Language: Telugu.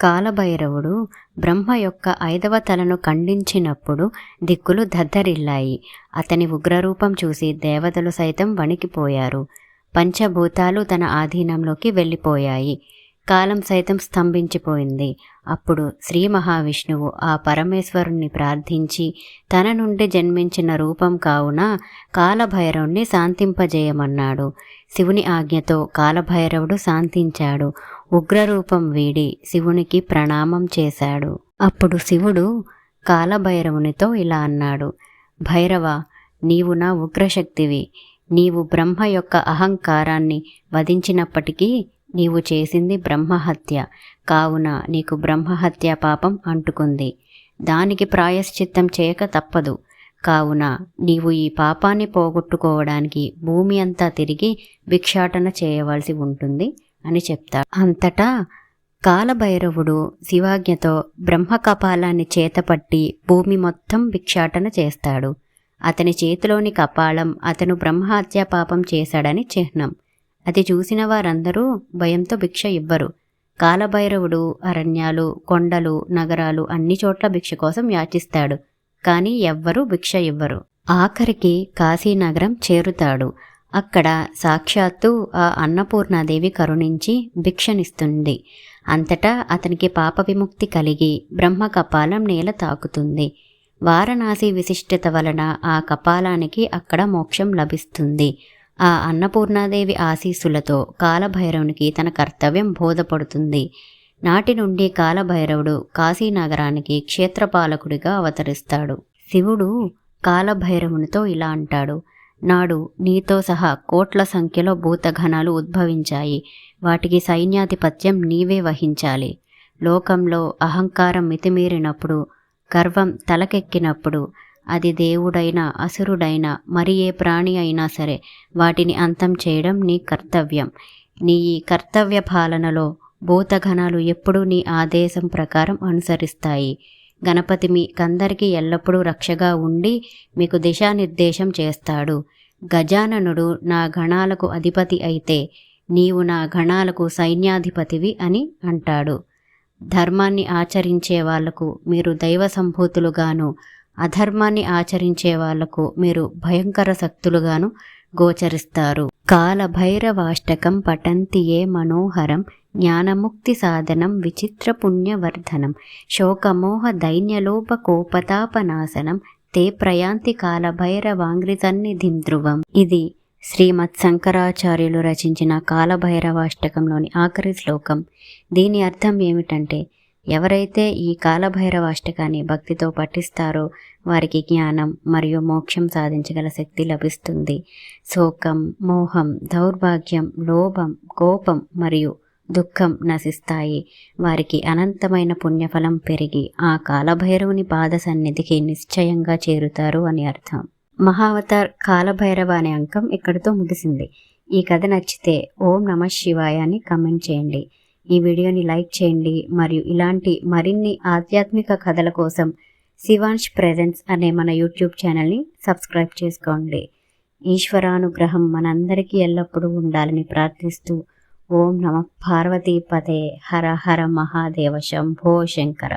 కాలభైరవుడు బ్రహ్మ యొక్క ఐదవ తలను ఖండించినప్పుడు దిక్కులు దద్దరిల్లాయి. అతని ఉగ్రరూపం చూసి దేవతలు సైతం వణికిపోయారు. పంచభూతాలు తన ఆధీనంలోకి వెళ్ళిపోయాయి. కాలం సైతం స్తంభించిపోయింది. అప్పుడు శ్రీ మహావిష్ణువు ఆ పరమేశ్వరుణ్ణి ప్రార్థించి తన నుండి జన్మించిన రూపం కావున కాలభైరవుణ్ణి శాంతింపజేయమన్నాడు. శివుని ఆజ్ఞతో కాలభైరవుడు శాంతించాడు. ఉగ్రరూపం వీడి శివునికి ప్రణామం చేశాడు. అప్పుడు శివుడు కాలభైరవునితో ఇలా అన్నాడు. భైరవ నీవు నా ఉగ్రశక్తివి. నీవు బ్రహ్మ యొక్క అహంకారాన్ని వధించినప్పటికీ నీవు చేసింది బ్రహ్మహత్య. కావున నీకు బ్రహ్మహత్య పాపం అంటుకుంది. దానికి ప్రాయశ్చిత్తం చేయక తప్పదు. కావున నీవు ఈ పాపాన్ని పోగొట్టుకోవడానికి భూమి అంతా తిరిగి భిక్షాటన చేయవలసి ఉంటుంది అని చెప్తాడు. అంతటా కాలభైరవుడు శివాజ్ఞతో బ్రహ్మ కపాలాన్ని చేతపట్టి భూమి మొత్తం భిక్షాటన చేస్తాడు. అతని చేతిలోని కపాలం అతను బ్రహ్మహత్య పాపం చేశాడని చిహ్నం. అది చూసిన వారందరూ భయంతో భిక్ష ఇవ్వరు. కాలభైరవుడు అరణ్యాలు కొండలు నగరాలు అన్ని చోట్ల భిక్ష కోసం యాచిస్తాడు. కానీ ఎవ్వరూ భిక్ష ఇవ్వరు. ఆఖరికి కాశీనగరం చేరుతాడు. అక్కడ సాక్షాత్తు ఆ అన్నపూర్ణాదేవి కరుణించి భిక్షనిస్తుంది. అంతటా అతనికి పాప విముక్తి కలిగి బ్రహ్మ కపాలం నేల తాకుతుంది. వారణాసి విశిష్టత వలన ఆ కపాలానికి అక్కడ మోక్షం లభిస్తుంది. ఆ అన్నపూర్ణాదేవి ఆశీస్సులతో కాలభైరవునికి తన కర్తవ్యం బోధపడుతుంది. నాటి నుండి కాలభైరవుడు కాశీనగరానికి క్షేత్రపాలకుడిగా అవతరిస్తాడు. శివుడు కాలభైరవునితో ఇలా అంటాడు నాడు నీతో సహా కోట్ల సంఖ్యలో భూతఘనాలు ఉద్భవించాయి. వాటికి సైన్యాధిపత్యం నీవే వహించాలి. లోకంలో అహంకారం మితిమీరినప్పుడు గర్వం తలకెక్కినప్పుడు అది దేవుడైనా అసురుడైనా మరి ఏ ప్రాణి అయినా సరే వాటిని అంతం చేయడం నీ కర్తవ్యం. నీ ఈ కర్తవ్య పాలనలో భూతగణాలు ఎప్పుడూ నీ ఆదేశం ప్రకారం అనుసరిస్తాయి. గణపతి మీకందరికీ ఎల్లప్పుడూ రక్షగా ఉండి మీకు దిశానిర్దేశం చేస్తాడు. గజాననుడు నా గణాలకు అధిపతి అయితే నీవు నా గణాలకు సైన్యాధిపతివి అని అంటాడు. ధర్మాన్ని ఆచరించే వాళ్ళకు మీరు దైవ సంభూతులుగాను అధర్మాన్ని ఆచరించే వాళ్ళకు మీరు భయంకర శక్తులుగాను గోచరిస్తారు. కాలభైరవాష్టకం భైరవాష్టకం ఏ మనోహరం జ్ఞానముక్తి సాధనం విచిత్ర పుణ్యవర్ధనం శోకమోహ దైన్యలోప కోపతాపనాశనం తే ప్రయాంతి కాలభైరవాంగ్రితన్నిధిం ధ్రువం ఇది శ్రీమత్ శంకరాచార్యులు రచించిన కాలభైరవాష్టకంలోని ఆఖరి శ్లోకం. దీని అర్థం ఏమిటంటే ఎవరైతే ఈ కాలభైరవాష్టకాన్ని భక్తితో పఠిస్తారో వారికి జ్ఞానం మరియు మోక్షం సాధించగల శక్తి లభిస్తుంది. శోకం మోహం దౌర్భాగ్యం లోభం కోపం మరియు దుఃఖం నశిస్తాయి. వారికి అనంతమైన పుణ్యఫలం పెరిగి ఆ కాలభైరవుని పాద సన్నిధికి నిశ్చయంగా చేరుతారు అని అర్థం. మహావతార్ కాలభైరవ అనే అంకం ఇక్కడితో ముగిసింది. ఈ కథ నచ్చితే ఓం నమ శివాయ అని కమెంట్ చేయండి. ఈ వీడియోని లైక్ చేయండి మరియు ఇలాంటి మరిన్ని ఆధ్యాత్మిక కథల కోసం శివాంష్ ప్రెజెన్స్ అనే మన యూట్యూబ్ ఛానల్ని సబ్స్క్రైబ్ చేసుకోండి. ఈశ్వరానుగ్రహం మనందరికీ ఎల్లప్పుడూ ఉండాలని ప్రార్థిస్తూ ఓం నమ పార్వతీపతే హర హర మహాదేవ శంభో శంకర.